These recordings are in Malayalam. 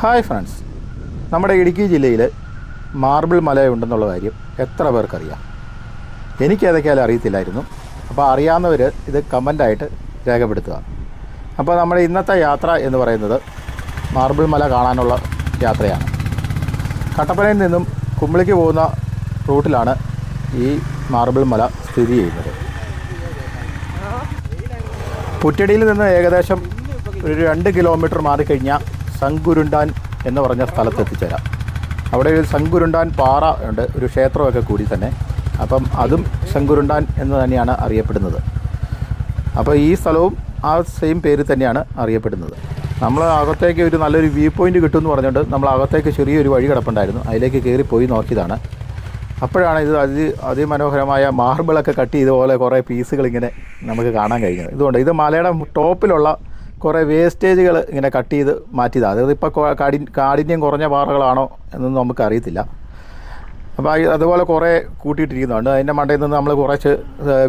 Hi friends. നമ്മുടെ ഇടുക്കി ജില്ലയിൽ മാർബിൾ മലയുണ്ടെന്നുള്ള കാര്യം എത്ര പേർക്കറിയാം? എനിക്കതൊക്കെയാലും അറിയത്തില്ലായിരുന്നു. അപ്പോൾ അറിയാവുന്നവർ ഇത് കമന്റായിട്ട് രേഖപ്പെടുത്തുക. അപ്പോൾ നമ്മുടെ ഇന്നത്തെ യാത്ര എന്ന് പറയുന്നത് മാർബിൾ മല കാണാനുള്ള യാത്രയാണ്. കട്ടപ്പനയിൽ നിന്നും കുമ്പിളിക്ക് പോകുന്ന റൂട്ടിലാണ് ഈ മാർബിൾ മല സ്ഥിതി ചെയ്യുന്നത്. പുറ്റടിയിൽ നിന്ന് ഏകദേശം ഒരു രണ്ട് കിലോമീറ്റർ മാറിക്കഴിഞ്ഞാൽ സങ്കുരുണ്ടാൻ എന്ന് പറഞ്ഞ സ്ഥലത്ത് എത്തിച്ചേരാം അവിടെ ഒരു സങ്കുരുണ്ടാൻ പാറ ഉണ്ട് ഒരു ക്ഷേത്രമൊക്കെ കൂടി തന്നെ. അപ്പം അതും ശങ്കുരുണ്ടാൻ എന്ന് തന്നെയാണ് അറിയപ്പെടുന്നത്. അപ്പോൾ ഈ സ്ഥലവും ആ സെയിം പേര് തന്നെയാണ് അറിയപ്പെടുന്നത്. നമ്മൾ അകത്തേക്ക് ഒരു നല്ലൊരു വ്യൂ പോയിന്റ് കിട്ടുമെന്ന് പറഞ്ഞുകൊണ്ട് നമ്മൾ അകത്തേക്ക് ചെറിയൊരു വഴി കിടപ്പുണ്ടായിരുന്നു. അതിലേക്ക് കയറി പോയി നോക്കിയതാണ്. അപ്പോഴാണ് ഇത് അതി അതിമനോഹരമായ മാർബിളൊക്കെ കട്ട് ചെയ്ത പോലെ കുറേ പീസുകൾ ഇങ്ങനെ നമുക്ക് കാണാൻ കഴിഞ്ഞത്. ഇതുകൊണ്ട് ഇത് മലയുടെ ടോപ്പിലുള്ള കുറേ വേസ്റ്റേജുകൾ ഇങ്ങനെ കട്ട് ചെയ്ത് മാറ്റിയതാണ് അതായത് ഇപ്പോൾ കാടി കാഠിന്യം കുറഞ്ഞ പാറകളാണോ എന്നൊന്നും നമുക്ക് അറിയത്തില്ല അപ്പോൾ അതുപോലെ കുറേ കൂട്ടിയിട്ടിരിക്കുന്നുണ്ട്. അതിന്റെ മണ്ടയിൽ നിന്ന് നമ്മൾ കുറച്ച്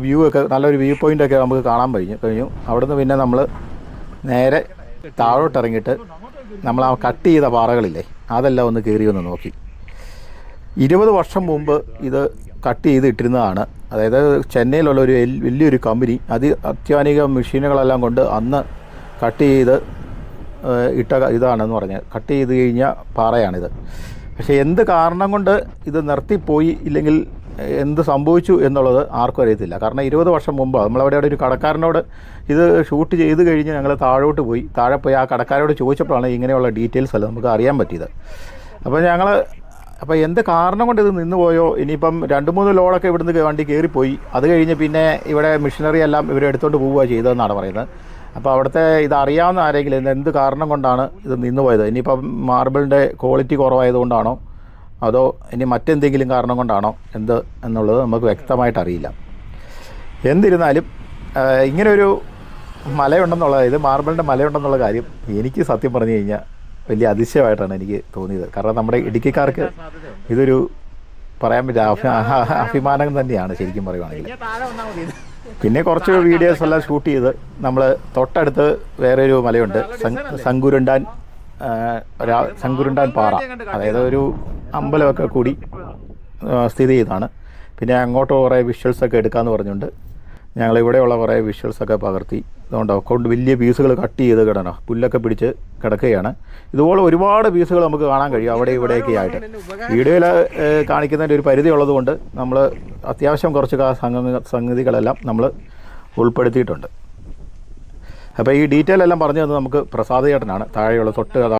വ്യൂ ഒക്കെ നല്ലൊരു വ്യൂ പോയിന്റ് ഒക്കെ നമുക്ക് കാണാൻ കഴിഞ്ഞു കഴിഞ്ഞു. അവിടുന്ന് പിന്നെ നമ്മൾ നേരെ താഴോട്ട് ഇറങ്ങിയിട്ട് നമ്മൾ ആ കട്ട് ചെയ്ത പാറകളില്ലേ അതെല്ലാം ഒന്ന് കയറി ഒന്ന് നോക്കി. ഇരുപത് വർഷം മുമ്പ് ഇത് കട്ട് ചെയ്ത് ഇട്ടിരുന്നതാണ് അതായത് ചെന്നൈയിലുള്ള ഒരു വലിയൊരു കമ്പനി അതി അത്യാധുനിക മെഷീനുകളെല്ലാം കൊണ്ട് അന്ന് കട്ട് ചെയ്ത് ഇട്ട ഇതാണെന്ന് പറഞ്ഞ്. കട്ട് ചെയ്ത് കഴിഞ്ഞ പാറയാണിത്. പക്ഷേ എന്ത് കാരണം കൊണ്ട് ഇത് നിർത്തിപ്പോയി ഇല്ലെങ്കിൽ എന്ത് സംഭവിച്ചു എന്നുള്ളത് ആർക്കും അറിയത്തില്ല. കാരണം ഇരുപത് വർഷം മുമ്പ് നമ്മളവിടെ ഒരു കടക്കാരനോട് ഇത് ഷൂട്ട് ചെയ്ത് കഴിഞ്ഞ് ഞങ്ങൾ താഴോട്ട് പോയി. താഴെ പോയി ആ കടക്കാരോട് ചോദിച്ചപ്പോഴാണ് ഇങ്ങനെയുള്ള ഡീറ്റെയിൽസ് അല്ല നമുക്ക് അറിയാൻ പറ്റിയത്. അപ്പോൾ ഞങ്ങൾ അപ്പോൾ എന്ത് കാരണം കൊണ്ട് ഇത് നിന്ന് പോയോ? ഇനിയിപ്പം രണ്ട് മൂന്ന് ലോഡൊക്കെ ഇവിടുന്ന് വണ്ടി കയറിപ്പോയി. അത് കഴിഞ്ഞ് പിന്നെ ഇവിടെ മിഷനറി എല്ലാം ഇവരെടുത്തോണ്ട് പോവുക ചെയ്തതെന്നാണ് പറയുന്നത്. അപ്പോൾ അവിടുത്തെ ഇത് അറിയാവുന്ന ആരെങ്കിലും ഇത് എന്ത് കാരണം കൊണ്ടാണ് ഇത് നിന്ന് പോയത്? ഇനിയിപ്പം മാർബിളിന്റെ ക്വാളിറ്റി കുറവായതുകൊണ്ടാണോ? അതോ ഇനി മറ്റെന്തെങ്കിലും കാരണം കൊണ്ടാണോ? എന്ത് എന്നുള്ളത് നമുക്ക് വ്യക്തമായിട്ട് അറിയില്ല. എന്നിരുന്നാലും ഇങ്ങനൊരു മലയുണ്ടെന്നുള്ള ഇത് മാർബിളിന്റെ മലയുണ്ടെന്നുള്ള കാര്യം എനിക്ക് സത്യം പറഞ്ഞു കഴിഞ്ഞാൽ വലിയ അതിശയമായിട്ടാണ് എനിക്ക് തോന്നിയത്. കാരണം നമ്മുടെ ഇടുക്കിക്കാർക്ക് ഇതൊരു പറയാൻ പറ്റിയ അഭി- അഭിമാനം തന്നെയാണ് ശരിക്കും പറയുവാണെങ്കിൽ. പിന്നെ കുറച്ച് വീഡിയോസ് എല്ലാം ഷൂട്ട് ചെയ്ത് നമ്മൾ തൊട്ടടുത്ത് വേറെ ഒരു മലയുണ്ട് സങ്- സങ്കുരുണ്ടാൻ പാറ. അതായത് ഒരു അമ്പലമൊക്കെ കൂടി സ്ഥിതി ചെയ്താണ്. പിന്നെ അങ്ങോട്ട് കുറേ വിഷ്വൽസൊക്കെ എടുക്കാമെന്ന് പറഞ്ഞുകൊണ്ട് ഞങ്ങളിവിടെയുള്ള കുറേ വിഷ്വൽസൊക്കെ പകർത്തി. അതുകൊണ്ട് കൊണ്ട് വലിയ പീസുകൾ കട്ട് ചെയ്ത് കിടണം പുല്ലൊക്കെ പിടിച്ച് കിടക്കുകയാണ്. ഇതുപോലെ ഒരുപാട് പീസുകൾ നമുക്ക് കാണാൻ കഴിയും അവിടെ ഇവിടെയൊക്കെ ആയിട്ട്. വീഡിയോയിൽ കാണിക്കുന്നതിന്റെ ഒരു പരിധി ഉള്ളതുകൊണ്ട് നമ്മൾ അത്യാവശ്യം കുറച്ച് സംഗതികളെല്ലാം നമ്മൾ ഉൾപ്പെടുത്തിയിട്ടുണ്ട്. അപ്പോൾ ഈ ഡീറ്റെയിൽ എല്ലാം പറഞ്ഞു തന്നത് നമുക്ക് പ്രസാദ് ചേട്ടനാണ്. താഴെയുള്ള തൊട്ട്